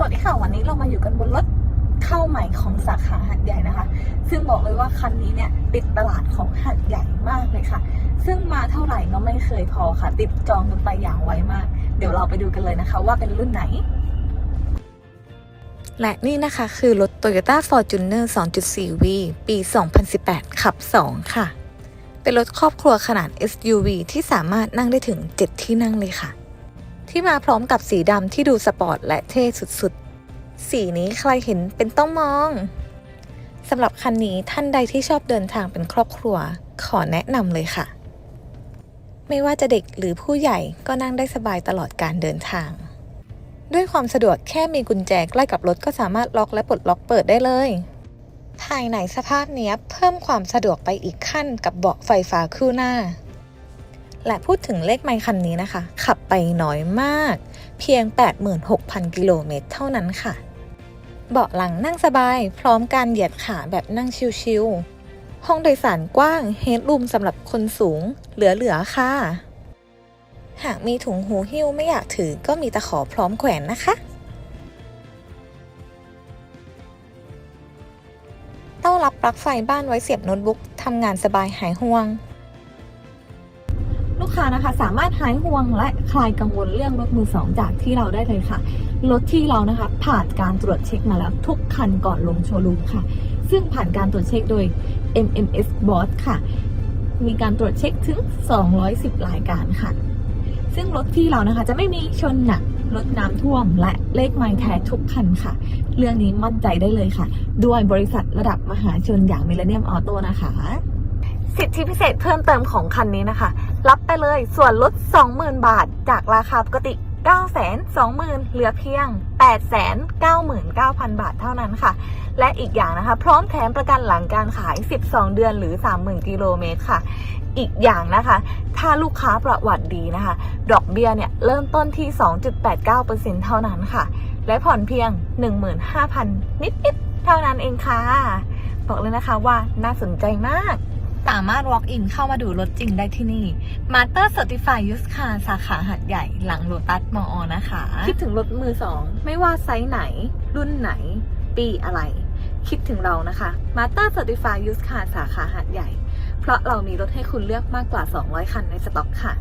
สวัสดีค่ะวันนี้เรามาอยู่กันบนรถเข้าใหม่ของสาขาหัดใหญ่นะคะ ซึ่งบอกเลยว่าคันนี้เนี่ยติดตลาดของหัดใหญ่มากเลยค่ะ ซึ่งมาเท่าไหร่ก็ไม่เคยพอค่ะ ติดจองกันไปอย่างไวมาก เดี๋ยวเราไปดูกันเลยนะคะ ว่าเป็นรุ่นไหน และนี่นะคะคือรถ Toyota Fortuner 2.4V ปี 2018 ขับ 2 ค่ะ เป็นรถครอบครัวขนาด SUV ที่สามารถนั่งได้ถึง 7 ที่นั่งเลยค่ะ ที่มาพร้อมกับสีดำที่ดูสปอร์ตและเท่สุดๆ สีนี้ใครเห็นเป็นต้องมองสำหรับคันนี้ท่านใดที่ชอบเดินทางเป็นครอบครัว ขอแนะนำเลยค่ะ ไม่ว่าจะเด็กหรือผู้ใหญ่ก็นั่งได้สบายตลอดการเดินทาง ด้วยความสะดวกแค่มีกุญแจใกล้กับรถก็สามารถล็อกและปลดล็อกเปิดได้เลย ภายในสภาพเนี้ยเพิ่มความสะดวกไปอีกขั้นกับเบาะไฟฟ้าคู่หน้า และพูดถึงเลขไมล์คันนี้นะคะ ขับไปน้อยมาก เพียง 86,000 กิโลเมตรเท่านั้นค่ะ เบาะหลังนั่งสบาย พร้อมการเหยียดขาแบบนั่งชิวๆ ห้องโดยสารกว้างเฮดรูมสำหรับคนสูง เหลือๆ ค่ะ หากมีถุงหูหิ้วไม่อยากถือก็มีตะขอพร้อมแขวนนะคะ เต้ารับปลั๊กไฟบ้านไว้เสียบโน้ตบุ๊กทำงานสบายหายห่วง กค้านะคะ สามารถหายห่วงและคลายกังวลเรื่องรถมือสองจากที่เราได้เลยค่ะรถที่เรานะคะ ผ่านการตรวจเช็คมาแล้วทุกคันก่อนลงโชว์รูมค่ะ ซึ่งผ่านการตรวจเช็คโดย MMS Boss ค่ะ มีการตรวจเช็คถึง 210 รายการค่ะ ซึ่งรถที่เรานะคะจะไม่มีชนหนักรถน้ำท่วมและเลขไมล์แท้ทุกคันค่ะ เรื่องนี้มั่นใจได้เลยค่ะ ด้วยบริษัทระดับมหาชนอย่าง Millennium Auto นะคะ สิทธิพิเศษเพิ่มเติมของคันนี้นะคะ รับไปเลยส่วนลด 20,000 บาท จากราคาปกติ 920,000 เหลือเพียง 899,000 บาทเท่านั้นค่ะ และอีกอย่างนะคะ พร้อมแถมประกันหลังการขาย 12 เดือนหรือ 30,000 กิโลเมตรค่ะ อีกอย่างนะคะ ถ้าลูกค้าประวัติดีนะคะ ดอกเบี้ยเนี่ยเริ่มต้นที่ 2.89%เท่านั้นค่ะ และผ่อนเพียง 15,000 นิดๆ เท่านั้นเองค่ะ บอกเลยนะคะว่าน่าสนใจมาก สามารถ walk in เข้ามาดูรถจริงได้ที่นี่ Master Certified Used Car สาขาหัดใหญ่หลังโลตัสมอ นะคะ คิดถึงรถมือสอง ไม่ว่าไซส์ไหน รุ่นไหน ปีอะไร คิดถึงเรานะคะ Master Certified Used Car สาขาหัดใหญ่ เพราะเรามีรถให้คุณเลือกมากกว่า 200 คันในสต็อกค่ะ